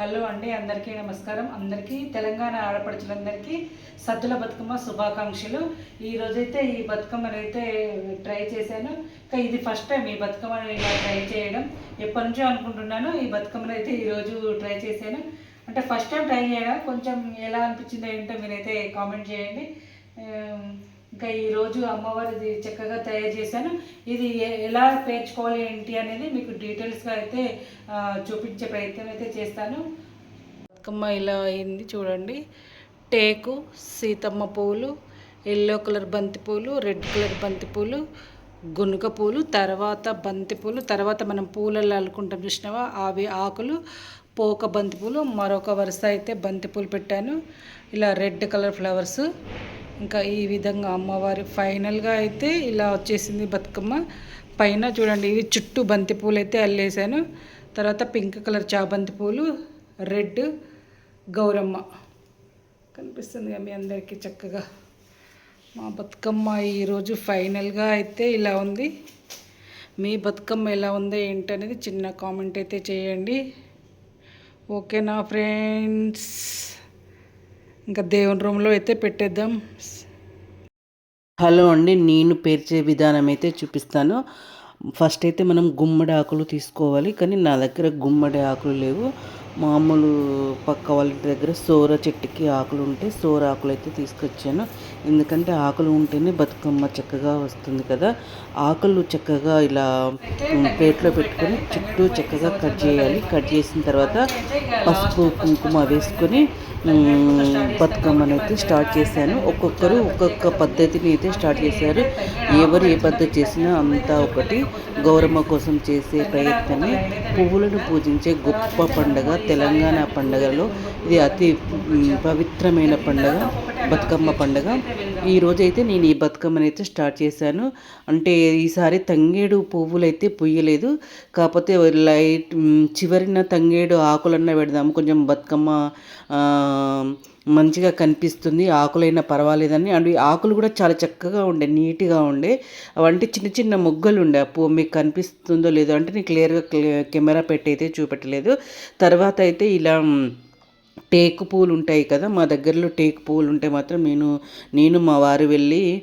Hello అండి అందరికీ నమస్కారం. అందరికీ తెలంగాణ ఆడపడుచులందరికీ సద్దుల బతుకమ్మ శుభాకాంక్షలు. ఈ రోజైతే ఈ బతుకమ్మనైతే అయితే ట్రై చేశాను. ఇంకా ఇది ఫస్ట్ టైం ఈ బతుకమ్మను ఇలా ట్రై చేయడం. ఎప్పటి నుంచో అనుకుంటున్నాను ఈ బతుకమ్మను అయితే ఈరోజు ట్రై చేశాను. అంటే ఫస్ట్ టైం ట్రై చేయడం. కొంచెం ఎలా అనిపించిందో ఏంటో మీరైతే కామెంట్ చేయండి. ఇంకా ఈరోజు అమ్మవారిది చక్కగా తయారు చేశాను. ఇది ఎలా పేర్చుకోవాలి ఏంటి అనేది మీకు డీటెయిల్స్గా అయితే చూపించే ప్రయత్నం అయితే చేస్తాను. బతుకమ్మ ఇలా అయింది చూడండి. టేకు సీతమ్మ పూలు ఎల్లో కలర్ బంతి పూలు రెడ్ కలర్ బంతి పూలు గునుక పూలు తర్వాత బంతి పూలు తర్వాత మనం పూలలో అల్లుకుంటాం చూసినావా? అవి ఆకులు పోక బంతి పూలు మరొక వరుస అయితే బంతి పూలు పెట్టాను. ఇలా రెడ్ కలర్ ఫ్లవర్స్. ఇంకా ఈ విధంగా అమ్మవారి ఫైనల్గా అయితే ఇలా వచ్చేసింది బతుకమ్మ. పైన చూడండి ఇవి చుట్టూ బంతి పూలు అయితే అల్లేసాను తర్వాత పింక్ కలర్ చాబంతి పూలు రెడ్ గౌరమ్మ. కనిపిస్తుంది మీ అందరికీ చక్కగా. మా బతుకమ్మ ఈరోజు ఫైనల్గా అయితే ఇలా ఉంది. మీ బతుకమ్మ ఎలా ఉందో ఏంటనేది చిన్న కామెంట్ అయితే చేయండి. ఓకేనా ఫ్రెండ్స్? ఇంకా దేవుని రూమ్లో అయితే పెట్టేద్దాం. హలో అండి నేను పేర్చే విధానం అయితే చూపిస్తాను. ఫస్ట్ అయితే మనం గుమ్మడి ఆకులు తీసుకోవాలి కానీ నా దగ్గర గుమ్మడి ఆకులు లేవు. మామూలు పక్క వాళ్ళ ఇంటి దగ్గర సోర చెట్టుకి ఆకులు ఉంటే సోర ఆకులు అయితే తీసుకొచ్చాను. ఎందుకంటే ఆకులు ఉంటేనే బతుకమ్మ చక్కగా వస్తుంది కదా. ఆకులు చక్కగా ఇలా ప్లేట్లో పెట్టుకొని చుట్టూ చక్కగా కట్ చేయాలి. కట్ చేసిన తర్వాత పసుపు కుంకుమ వేసుకొని ఉమ్, బతుకమ్మను అయితే స్టార్ట్ చేశాను. ఒక్కొక్కరు ఒక్కొక్క పద్ధతిని అయితే స్టార్ట్ చేశారు. ఎవరు ఏ పద్ధతి చేసినా అంతా ఒకటి. గౌరమ్మ కోసం చేసే ప్రయత్నమే పువ్వులను పూజించే గొప్ప పండుగ. తెలంగాణ పండుగలో ఇది అతి పవిత్రమైన పండగ. బతుకమ్మ పండుగ. ఈ రోజైతే నేను ఈ బతుకమ్మని అయితే స్టార్ట్ చేశాను. అంటే ఈసారి తంగేడు పువ్వులు అయితే పుయ్యలేదు. కాకపోతే లైట్ చివరిన తంగేడు ఆకులన్నా పెడదాము. కొంచెం బతుకమ్మ మంచిగా కనిపిస్తుంది. ఆకులైనా పర్వాలేదని. అండ్ ఈ ఆకులు కూడా చాలా చక్కగా ఉండే నీట్గా ఉండే. అవంటే చిన్న చిన్న మొగ్గలు ఉండే ఆ పువ్వు మీకు కనిపిస్తుందో లేదో అంటే నేను క్లియర్గా కెమెరా పెట్టి అయితే చూపెట్టలేదు. తర్వాత అయితే ఇలా టేకు పూలు ఉంటాయి కదా మా దగ్గరలో టేకు పూలు ఉంటే మాత్రం నేను నేను మా వారు వెళ్ళి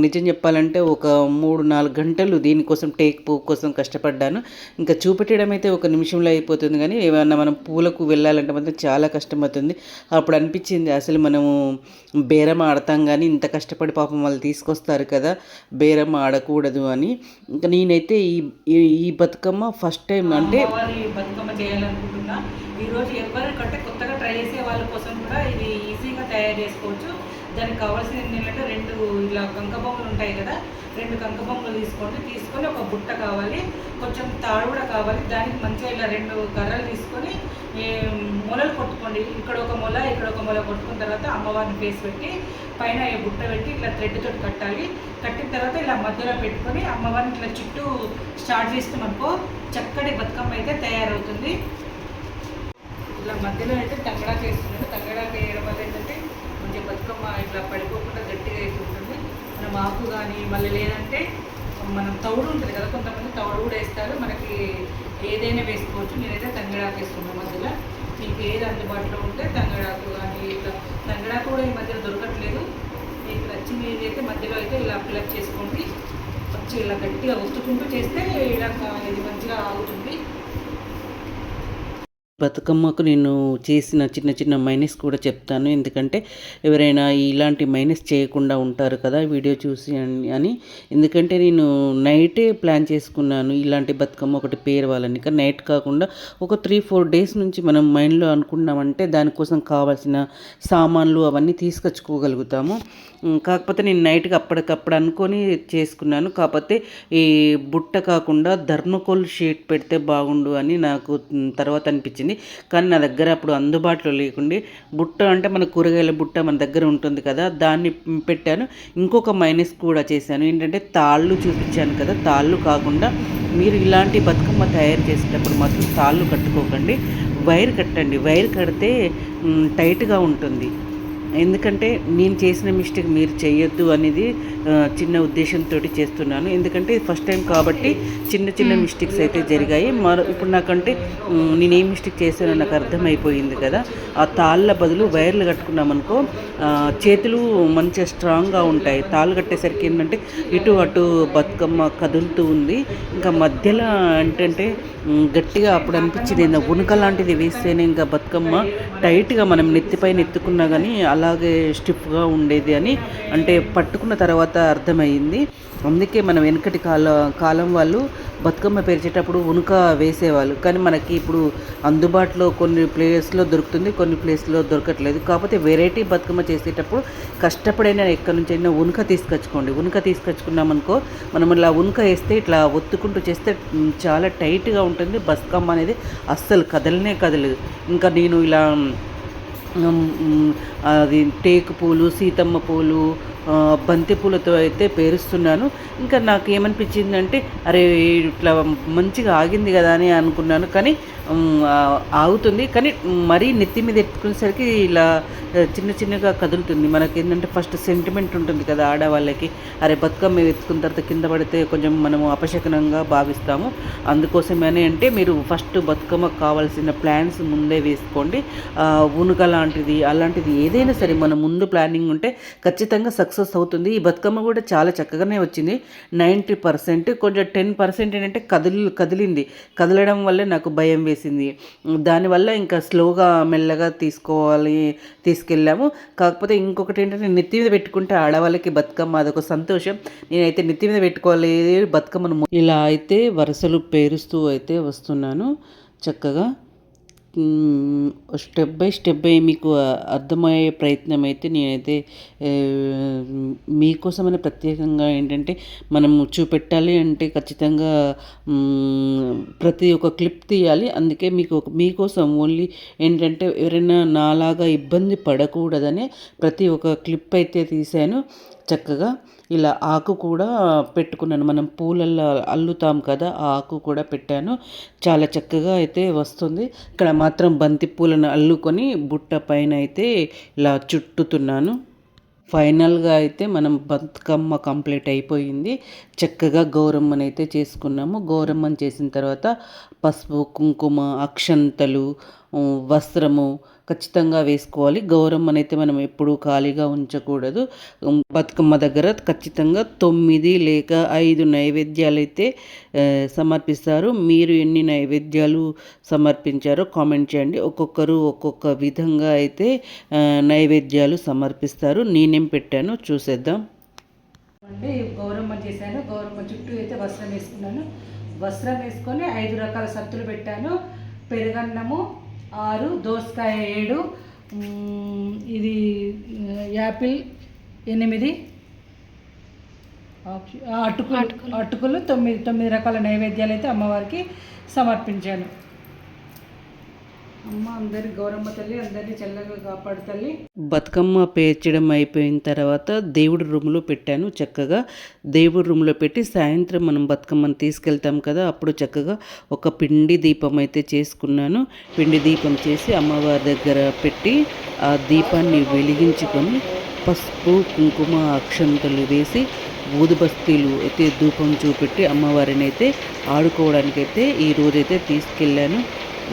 నిజం చెప్పాలంటే ఒక మూడు నాలుగు గంటలు దీనికోసం టేక్ పువ్వు కోసం కష్టపడ్డాను. ఇంకా చూపెట్టడం అయితే ఒక నిమిషంలో అయిపోతుంది కానీ ఏమన్నా మనం పూలకు వెళ్ళాలంటే మాత్రం చాలా కష్టమవుతుంది. అప్పుడు అనిపించింది అసలు మనము బేరం ఆడతాం కానీ ఇంత కష్టపడి పాపం వాళ్ళు తీసుకొస్తారు కదా బేరం ఆడకూడదు అని. ఇంకా నేనైతే ఈ ఈ- ఈ బతుకమ్మ ఫస్ట్ టైం అంటే బతుకమ్మ చేయాలనుకుంటున్నా. ఈరోజు ఎవరికంటే కొత్తగా వాళ్ళ కోసం కూడా ఇది ఈజీగా తయారు చేసుకోవచ్చు. దానికి కావాల్సింది ఏంటంటే రెండు ఇలా కంక బొమ్మలు ఉంటాయి కదా రెండు కంక బొమ్మలు తీసుకోండి తీసుకొని ఒక బుట్ట కావాలి కొంచెం తాడు కూడా కావాలి. దానికి మంచిగా ఇలా రెండు కర్రలు తీసుకొని మొలలు కొట్టుకోండి. ఇక్కడ ఒక మొల ఇక్కడ ఒక మొల కొట్టుకున్న తర్వాత అమ్మవారిని ఫేస్ పెట్టి పైన ఈ బుట్ట పెట్టి ఇట్లా థ్రెడ్ తోటి కట్టాలి. కట్టిన తర్వాత ఇలా మధ్యలో పెట్టుకొని అమ్మవారిని ఇట్లా చుట్టూ స్టార్ట్ చేస్తామనుకో చక్కటి బతుకమ్మ అయితే తయారవుతుంది. ఇలా మధ్యలో అయితే తంగడాకు వేస్తున్నాడు తంగడాకు వేయడం వల్ల ఏంటంటే కొంచెం బతుకమ్మ ఇట్లా పడిపోకుండా గట్టిగా వేసుకుంటుంది మనం ఆకు కానీ మళ్ళీ లేదంటే మనం తౌడు ఉంటుంది కదా కొంతమంది తౌడు కూడా వేస్తారు. మనకి ఏదైనా వేసుకోవచ్చు. నేనైతే తంగడాకు వేస్తున్నాను మధ్యలో. మీకు ఏది అందుబాటులో ఉంటే తంగడాకు కానీ ఇట్లా తంగడాకు కూడా ఈ మధ్యలో దొరకట్లేదు. మీకు నచ్చింది ఏదైతే అయితే మధ్యలో అయితే ఇలా ఫిలప్ చేసుకోండి. వచ్చి ఇలా గట్టిగా ఒత్తుకుంటూ చేస్తే ఇలా ఇది మంచిగా ఆగుతుంది బతుకమ్మకు నేను చేసిన చిన్న చిన్న మైనస్ కూడా చెప్తాను. ఎందుకంటే ఎవరైనా ఇలాంటి మైనస్ చేయకుండా ఉంటారు కదా వీడియో చూసి అని అని. ఎందుకంటే నేను నైటే ప్లాన్ చేసుకున్నాను ఇలాంటి బతుకమ్మ ఒకటి పేరవాలని. కానీ నైట్ కాకుండా ఒక త్రీ ఫోర్ డేస్ నుంచి మనం మైండ్లో అనుకున్నామంటే దానికోసం కావాల్సిన సామాన్లు అవన్నీ తీసుకొచ్చుకోగలుగుతాము. కాకపోతే నేను నైట్కి అప్పటికప్పుడు అనుకొని చేసుకున్నాను. కాకపోతే ఈ బుట్ట కాకుండా ధర్మకోల్ షీట్ పెడితే బాగుండు అని నాకు తర్వాత అనిపించింది. కానీ నా దగ్గర అప్పుడు అందుబాటులో లేకుండే బుట్ట అంటే మన కూరగాయల బుట్ట మన దగ్గర ఉంటుంది కదా దాన్ని పెట్టాను. ఇంకొక మైనస్ కూడా చేశాను. ఏంటంటే తాళ్ళు చూపించాను కదా తాళ్ళు కాకుండా మీరు ఇలాంటి బతుకమ్మ తయారు చేసేటప్పుడు మాత్రం తాళ్ళు కట్టుకోకండి. వైర్ కట్టండి. వైర్ కడితే టైట్గా ఉంటుంది. ఎందుకంటే నేను చేసిన మిస్టేక్ మీరు చేయొద్దు అనేది చిన్న ఉద్దేశంతో చేస్తున్నాను. ఎందుకంటే ఫస్ట్ టైం కాబట్టి చిన్న చిన్న మిస్టేక్స్ అయితే జరిగాయి. మరో ఇప్పుడు నాకంటే నేను ఏం మిస్టేక్ చేశానో నాకు అర్థమైపోయింది కదా. ఆ తాళ్ళ బదులు వైర్లు కట్టుకున్నామనుకో చేతులు మంచిగా స్ట్రాంగ్గా ఉంటాయి. తాళ్ళు కట్టేసరికి ఏంటంటే ఇటు అటు బతుకమ్మ కదులుతూ ఉంది. ఇంకా మధ్యలో ఏంటంటే గట్టిగా అప్పుడు అనిపించింది ఉనుక లాంటిది వేస్తేనే ఇంకా బతుకమ్మ టైట్గా మనం నెత్తిపైన ఎత్తుకున్నా కానీ అలాగే స్టిఫ్గా ఉండేది అని అంటే పట్టుకున్న తర్వాత అర్థమైంది. అందుకే మనం వెనకటి కాల కాలం వాళ్ళు బతుకమ్మ పేర్చేటప్పుడు ఉనుక వేసేవాళ్ళు. కానీ మనకి ఇప్పుడు అందుబాటులో కొన్ని ప్లేస్లో దొరుకుతుంది కొన్ని ప్లేస్లో దొరకట్లేదు. కాకపోతే వెరైటీ బతుకమ్మ చేసేటప్పుడు కష్టపడైనా ఎక్కడి నుంచి అయినా ఉనుక తీసుకొచ్చుకోండి. ఉనుక తీసుకొచ్చుకున్నామనుకో మనం ఇలా ఉనుక వేస్తే ఇట్లా ఒత్తుకుంటూ చేస్తే చాలా టైట్గా ఉంటుంది. బతుకమ్మ అనేది అస్సలు కదలనే కదలదు. ఇంకా నేను ఇలా అది టేకు పూలు సీతమ్మ పూలు బంతి పూలతో అయితే పేరుస్తున్నాను. ఇంకా నాకు ఏమనిపించిందంటే అరే ఇట్లా మంచిగా ఆగింది కదా అని అనుకున్నాను. కానీ ఆగుతుంది. కానీ మరీ నెత్తి మీద ఎత్తుకునేసరికి ఇలా చిన్న చిన్నగా కదులుతుంది. మనకి ఏంటంటే ఫస్ట్ సెంటిమెంట్ ఉంటుంది కదా ఆడవాళ్ళకి. అరే బతుకమ్మ ఎత్తుకున్న తర్వాత కింద పడితే కొంచెం మనము అపశకనంగా భావిస్తాము. అందుకోసమని అంటే మీరు ఫస్ట్ బతుకమ్మకు కావాల్సిన ప్లాన్స్ ముందే వేసుకోండి. ఉనుక లాంటిది అలాంటిది ఏదైనా సరే మన ముందు ప్లానింగ్ ఉంటే ఖచ్చితంగా సక్సెస్ అవుతుంది. ఈ బతుకమ్మ కూడా చాలా చక్కగానే వచ్చింది. నైంటీ పర్సెంట్ కొంచెం టెన్ పర్సెంట్ ఏంటంటే కదిలి కదిలింది. కదలడం వల్లే నాకు భయం చేసింది. దానివల్ల ఇంకా స్లోగా మెల్లగా తీసుకోవాలి తీసుకెళ్ళాము. కాకపోతే ఇంకొకటి ఏంటంటే నెత్తి మీద పెట్టుకుంటే ఆడవాళ్ళకి బతుకమ్మ అదొక సంతోషం. నేనైతే నెత్తి మీద పెట్టుకోవాలి బతుకమ్మను ఇలా అయితే వరుసలు పేరుస్తూ అయితే వస్తున్నాను చక్కగా. స్టెప్ బై స్టెప్ బై మీకు అర్థమయ్యే ప్రయత్నం అయితే నేనైతే ఏ, మీకోసమని ప్రత్యేకంగా ఏంటంటే మనం చూపెట్టాలి అంటే ఖచ్చితంగా ప్రతి ఒక్క క్లిప్ తీయాలి. అందుకే మీకు మీకోసం ఓన్లీ ఏంటంటే ఎవరైనా నాలాగా ఇబ్బంది పడకూడదనే ప్రతి ఒక్క క్లిప్ అయితే తీశాను. చక్కగా ఇలా ఆకు కూడా పెట్టుకున్నాను. మనం పూలల్లో అల్లుతాం కదా ఆ ఆకు కూడా పెట్టాను. చాలా చక్కగా అయితే వస్తుంది. ఇక్కడ మాత్రం బంతి పూలను అల్లుకొని బుట్ట పైన అయితే ఇలా చుట్టుతున్నాను. ఫైనల్గా అయితే మనం బతుకమ్మ కంప్లీట్ అయిపోయింది. చక్కగా గౌరమ్మని అయితే చేసుకున్నాము. గౌరమ్మని చేసిన తర్వాత పసుపు కుంకుమ అక్షంతలు వస్త్రము ఖచ్చితంగా వేసుకోవాలి. గౌరమ్మని అయితే మనం ఎప్పుడూ ఖాళీగా ఉంచకూడదు. బతుకమ్మ దగ్గర ఖచ్చితంగా తొమ్మిది లేక ఐదు నైవేద్యాలు అయితే సమర్పిస్తారు. మీరు ఎన్ని నైవేద్యాలు సమర్పించారో కామెంట్ చేయండి. ఒక్కొక్కరు ఒక్కొక్క విధంగా అయితే నైవేద్యాలు సమర్పిస్తారు. నేనేం పెట్టాను చూసేద్దాం. అంటే గౌరమ్మ చేశాను. గౌరమ్మ చుట్టూ అయితే వస్త్రం వేసుకున్నాను. వస్త్రం వేసుకొని ఐదు రకాల సత్తులు పెట్టాను. పెరుగన్నము ఆరు దోసకాయ ఏడు ఇది యాపిల్ ఎనిమిది అటుకులు. అటుకులు తొమ్మిది తొమ్మిది రకాల నైవేద్యాలు అయితే అమ్మవారికి సమర్పించాను. అమ్మ అందరి గౌరమ్మ తల్లి అందరినీ చల్లగా కాపాడు తల్లి. బతుకమ్మ పేర్చడం అయిపోయిన తర్వాత దేవుడి రూమ్లో పెట్టాను చక్కగా. దేవుడి రూమ్లో పెట్టి సాయంత్రం మనం బతుకమ్మను తీసుకెళ్తాం కదా అప్పుడు చక్కగా ఒక పిండి దీపం అయితే చేసుకున్నాను. పిండి దీపం చేసి అమ్మవారి దగ్గర పెట్టి ఆ దీపాన్ని వెలిగించుకొని పసుపు కుంకుమ అక్షంతలు వేసి ఊదుబస్తీలు అయితే ధూపం చూపెట్టి అమ్మవారిని అయితే ఆడుకోవడానికైతే ఈ రోజైతే తీసుకెళ్ళాను.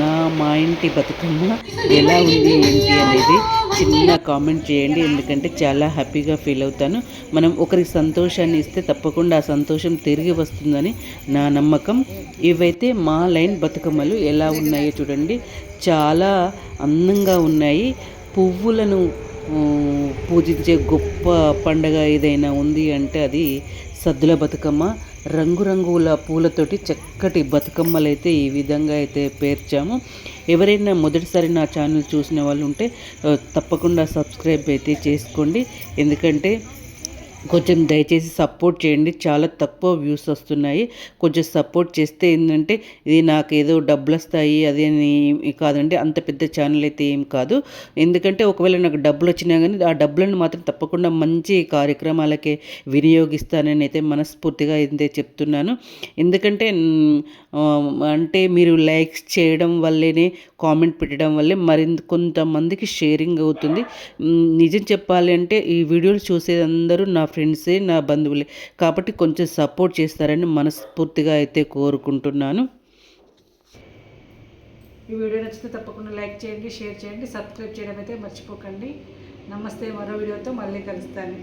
నా మా ఇంటి బతుకమ్మ ఎలా ఉంది ఏంటి అనేది చిన్న కామెంట్ చేయండి. ఎందుకంటే చాలా హ్యాపీగా ఫీల్ అవుతాను. మనం ఒకరికి సంతోషాన్ని ఇస్తే తప్పకుండా ఆ సంతోషం తిరిగి వస్తుందని నా నమ్మకం. ఇవైతే మా లైన్ బతుకమ్మలు ఎలా ఉన్నాయో చూడండి. చాలా అందంగా ఉన్నాయి. పువ్వులను పూజించే గొప్ప పండగ ఏదైనా ఉంది అంటే అది సద్దుల బతుకమ్మ. రంగురంగుల పూలతోటి చక్కటి బతుకమ్మలు అయితే ఈ విధంగా అయితే పేర్చాము. ఎవరైనా మొదటిసారి నా ఛానల్ చూసిన వాళ్ళు ఉంటే తప్పకుండా సబ్స్క్రైబ్ అయితే చేసుకోండి. ఎందుకంటే కొంచెం దయచేసి సపోర్ట్ చేయండి. చాలా తక్కువ వ్యూస్ వస్తున్నాయి. కొంచెం సపోర్ట్ చేస్తే ఏంటంటే ఇది నాకు ఏదో డబ్బులు వస్తాయి అది అని కాదండి. అంత పెద్ద ఛానల్ అయితే ఏం కాదు. ఎందుకంటే ఒకవేళ నాకు డబ్బులు వచ్చినా కానీ ఆ డబ్బులను మాత్రం తప్పకుండా మంచి కార్యక్రమాలకే వినియోగిస్తానని అయితే మనస్ఫూర్తిగా అయితే చెప్తున్నాను. ఎందుకంటే అంటే మీరు లైక్స్ చేయడం వల్లనే కామెంట్ పెట్టడం వల్లే మరింత కొంతమందికి షేరింగ్ అవుతుంది. నిజం చెప్పాలి అంటే ఈ వీడియోలు చూసేదందరూ నా ఫ్రెండ్సే నా బంధువులే. కాబట్టి కొంచెం సపోర్ట్ చేస్తారని మనస్ఫూర్తిగా అయితే కోరుకుంటున్నాను. ఈ వీడియో నచ్చితే తప్పకుండా లైక్ చేయండి షేర్ చేయండి సబ్స్క్రైబ్ చేయడం అయితే మర్చిపోకండి. నమస్తే మరో వీడియోతో మళ్ళీ కలుస్తాను.